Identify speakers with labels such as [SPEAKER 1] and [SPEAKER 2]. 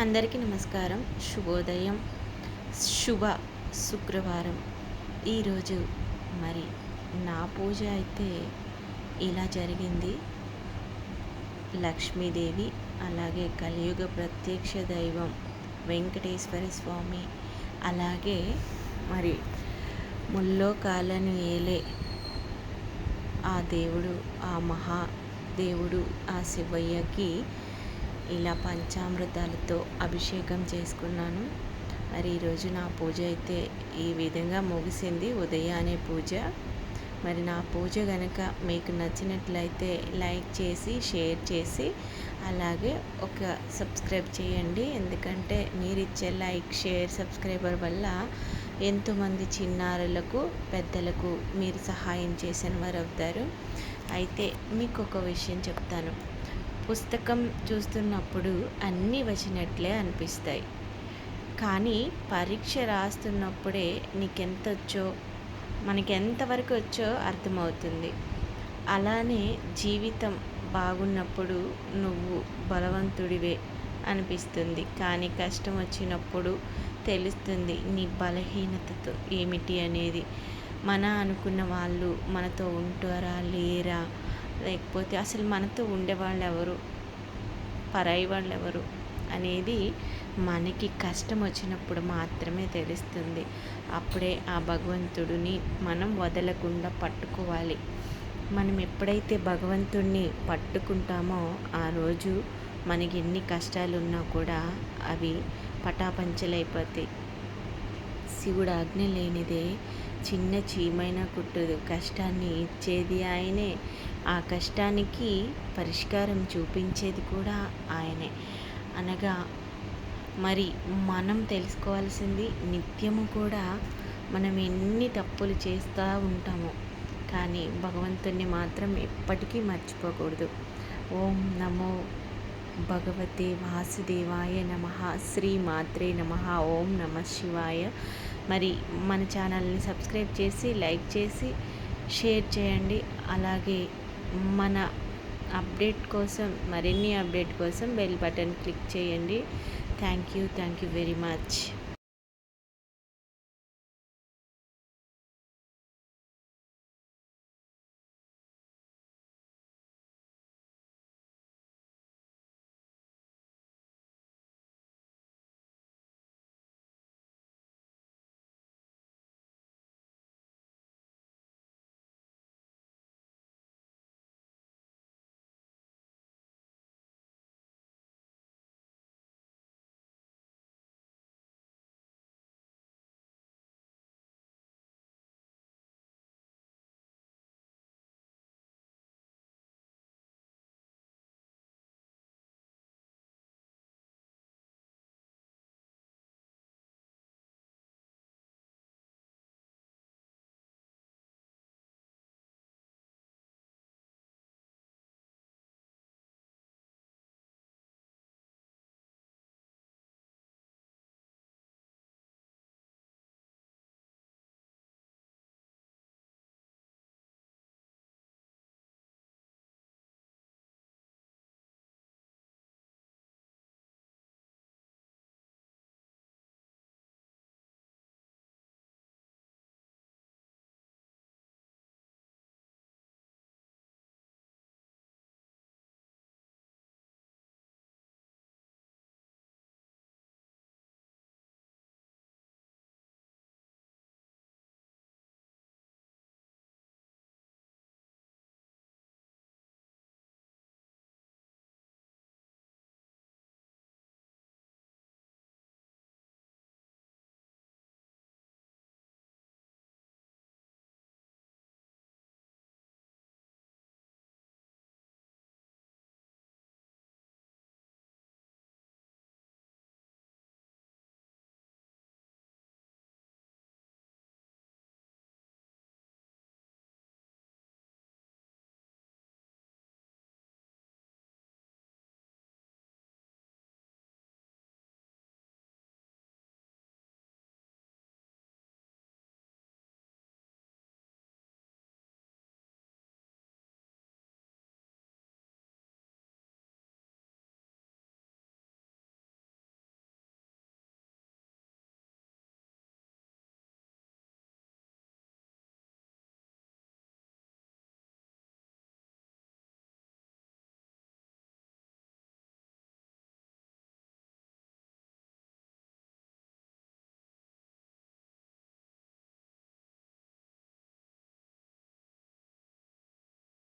[SPEAKER 1] అందరికీ నమస్కారం. శుభోదయం. శుభ శుక్రవారం. ఈరోజు మరి నా పూజ అయితే ఇలా జరిగింది. లక్ష్మీదేవి అలాగే కలియుగ ప్రత్యక్ష దైవం వెంకటేశ్వర స్వామి అలాగే మరి ముల్లో కాలను ఏలే ఆ దేవుడు ఆ మహా దేవుడు ఆ శివయ్యకి ఇలా పంచామృతాలతో అభిషేకం చేసుకున్నాను. మరి ఈరోజు నా పూజ అయితే ఈ విధంగా ముగిసింది. ఉదయాన్నే పూజ. మరి నా పూజ కనుక మీకు నచ్చినట్లయితే లైక్ చేసి షేర్ చేసి అలాగే ఒక సబ్స్క్రైబ్ చేయండి. ఎందుకంటే మీరు ఇచ్చే లైక్ షేర్ సబ్స్క్రైబర్ వల్ల ఎంతోమంది చిన్నారులకు పెద్దలకు మీరు సహాయం చేసిన వారు అవుతారు అయితే మీకు ఒక విషయం చెప్తాను. పుస్తకం చూస్తున్నప్పుడు అన్నీ వచ్చినట్లే అనిపిస్తాయి. కానీ పరీక్ష రాస్తున్నప్పుడే నీకెంత వచ్చో మనకి ఎంతవరకు వచ్చో అర్థమవుతుంది. అలానే జీవితం బాగున్నప్పుడు నువ్వు బలవంతుడివే అనిపిస్తుంది. కానీ కష్టం వచ్చినప్పుడు తెలుస్తుంది నీ బలహీనతతో ఏమిటి అనేది. మన అనుకున్న వాళ్ళు మనతో ఉంటారా లేరా లేకపోతే అసలు మనతో ఉండేవాళ్ళు ఎవరు పరాయి వాళ్ళు ఎవరు అనేది మనకి కష్టం వచ్చినప్పుడు మాత్రమే తెలుస్తుంది. అప్పుడే ఆ భగవంతుడిని మనం వదలకుండా పట్టుకోవాలి. మనం ఎప్పుడైతే భగవంతుడిని పట్టుకుంటామో ఆ రోజు మనకి ఎన్ని కష్టాలు ఉన్నా కూడా అవి పటాపంచలైపోతాయి. శివుడు ఆజ్ఞ లేనిదే చిన్న చీమైనా కుట్టదు. కష్టాన్ని ఇచ్చేది ఆయనే. ఆ కష్టానికి పరిష్కారం చూపించేది కూడా ఆయనే. అనగా మరి మనం తెలుసుకోవాల్సింది నిత్యము కూడా మనం ఎన్ని తప్పులు చేస్తూ ఉంటామో. కానీ భగవంతుణ్ణి మాత్రం ఎప్పటికీ మర్చిపోకూడదు. ఓం నమో భగవతే వాసుదేవాయ నమ. శ్రీ మాత్రే నమ. ఓం నమ శివాయ మరి మన ఛానల్ని సబ్స్క్రైబ్ చేసి లైక్ చేసి షేర్ చేయండి. అలాగే మన అప్డేట్ కోసం మరిన్ని అప్డేట్ కోసం బెల్ బటన్ క్లిక్ చేయండి. Thank you thank you very much.